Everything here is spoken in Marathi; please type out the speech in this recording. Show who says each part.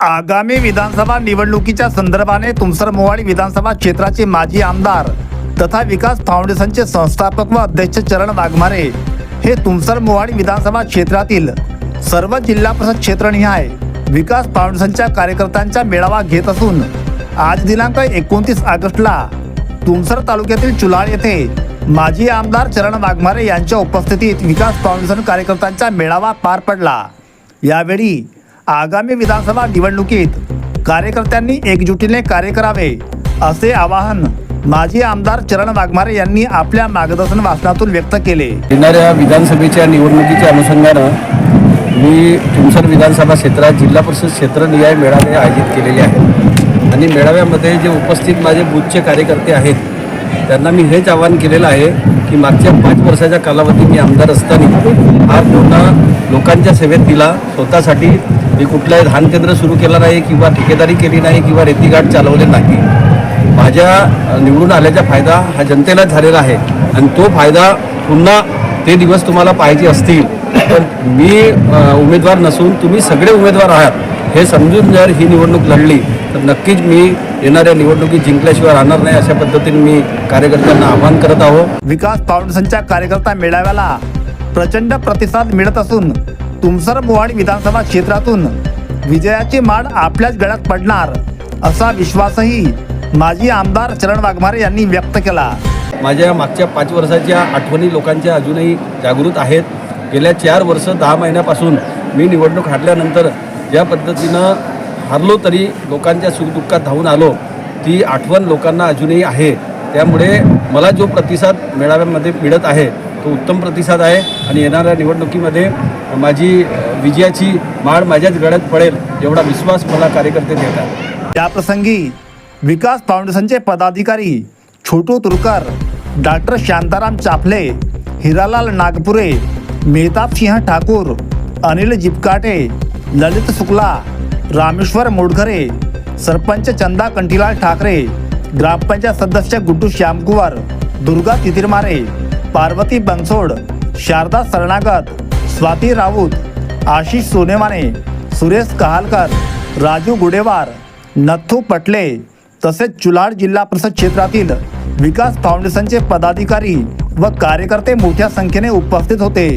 Speaker 1: आगामी विधानसभा निवडणुकीच्या संदर्भाने तुमसर मोवाडी विधानसभा क्षेत्राचे माजी आमदार तथा विकास फाउंडेशनचे संस्थापक व अध्यक्ष चरण वाघमारे हे तुमसर मोवाडी विधानसभा क्षेत्रातील सर्व जिल्हा परिषद क्षेत्रनिहाय विकास फाउंडेशनच्या कार्यकर्त्यांचा मेळावा घेत असून आज दिनांक एकोणतीस ऑगस्टला तुमसर तालुक्यातील चुलाळ येथे माजी आमदार चरण वाघमारे यांच्या उपस्थितीत विकास फाउंडेशन कार्यकर्त्यांचा मेळावा पार पडला. यावेळी आगामी विधानसभा निवडणुकीत कार्यकर्त्यांनी एकजुटीने कार्य करावे असे आवाहन माजी आमदार चरण वाघमारे यांनी आपल्या मार्गदर्शन वाचनातून व्यक्त केले.
Speaker 2: येणाऱ्या विधानसभेच्या निवडणुकीच्या अनुषंगानं मी तुमसर विधानसभा क्षेत्रात जिल्हा परिषद क्षेत्रनिहाय मेळावे आयोजित केलेले आहेत. आणि मेळाव्यामध्ये जे उपस्थित माझे बूथचे कार्यकर्ते आहेत त्यांना मी हेच आवाहन केलेलं आहे की मागच्या पाच वर्षाच्या कालावधी मी आमदार असताना हा पूर्ण लोकांच्या सेवेत दिला. स्वतःसाठी मी कुठलंही धान केंद्र सुरू केलं नाही किंवा ठेकेदारी केली नाही किंवा रेतीघाट चालवले नाही. माझ्या निवडून आल्याचा फायदा हा जनतेलाच झालेला आहे आणि तो फायदा पुन्हा ते दिवस तुम्हाला पाहिजे असतील. तर मी उमेदवार नसून तुम्ही सगळे उमेदवार आहात. हे समजून जर ही निवडणूक लढली तर नक्कीच मी येणाऱ्या निवडणुकीत जिंकल्याशिवाय राहणार नाही अशा पद्धतीने मी कार्यकर्त्यांना आवाहन करत आहोत
Speaker 1: विकास फाउंडेशनच्या कार्यकर्ता मेळाव्याला प्रचंड प्रतिसाद मिळत असून तुमसर मोवाडी विधानसभा क्षेत्रातून विजयाची माड आपल्याच गळ्यात पडणार असा विश्वासही माजी आमदार चरण वाघमारे यांनी व्यक्त केला.
Speaker 2: माझ्या मागच्या पाच वर्षाच्या आठवणी लोकांच्या अजूनही जागृत आहेत. गेल्या चार वर्ष दहा महिन्यापासून मी निवडणूक हारल्यानंतर ज्या पद्धतीनं हरलो तरी लोकांच्या सुखदुःखात धावून आलो ती आठवण लोकांना अजूनही आहे. त्यामुळे मला जो प्रतिसाद मेळाव्यामध्ये मिळत आहे तो उत्तम प्रतिसाद आहे आणि येणाऱ्या निवडणुकीमध्ये माझी विजयाची माळ माझ्याच गळ्यात पडेल एवढा विश्वास मला कार्यकर्ते देतात.
Speaker 1: त्याप्रसंगी विकास फाउंडेशनचे पदाधिकारी छोटू तुरकर डॉक्टर शांताराम चाफले हिरालाल नागपुरे मेहताब सिंह ठाकूर अनिल जिपकाटे ललित शुक्ला रामेश्वर मोडघरे सरपंच चंदा कंठीलाल ठाकरे ग्रामपंचायत सदस्य गुड्डू श्यामकुवर दुर्गा तितिरमारे पार्वती बनसोड शारदा सरणागत स्वाती राऊत आशिष सोनेमाने सुरेश कहालकर राजू गुडेवार नथू पटले तसेच चुलाड जिल्हा परिषद क्षेत्रातील विकास फाउंडेशनचे पदाधिकारी व कार्यकर्ते मोठ्या संख्येने उपस्थित होते.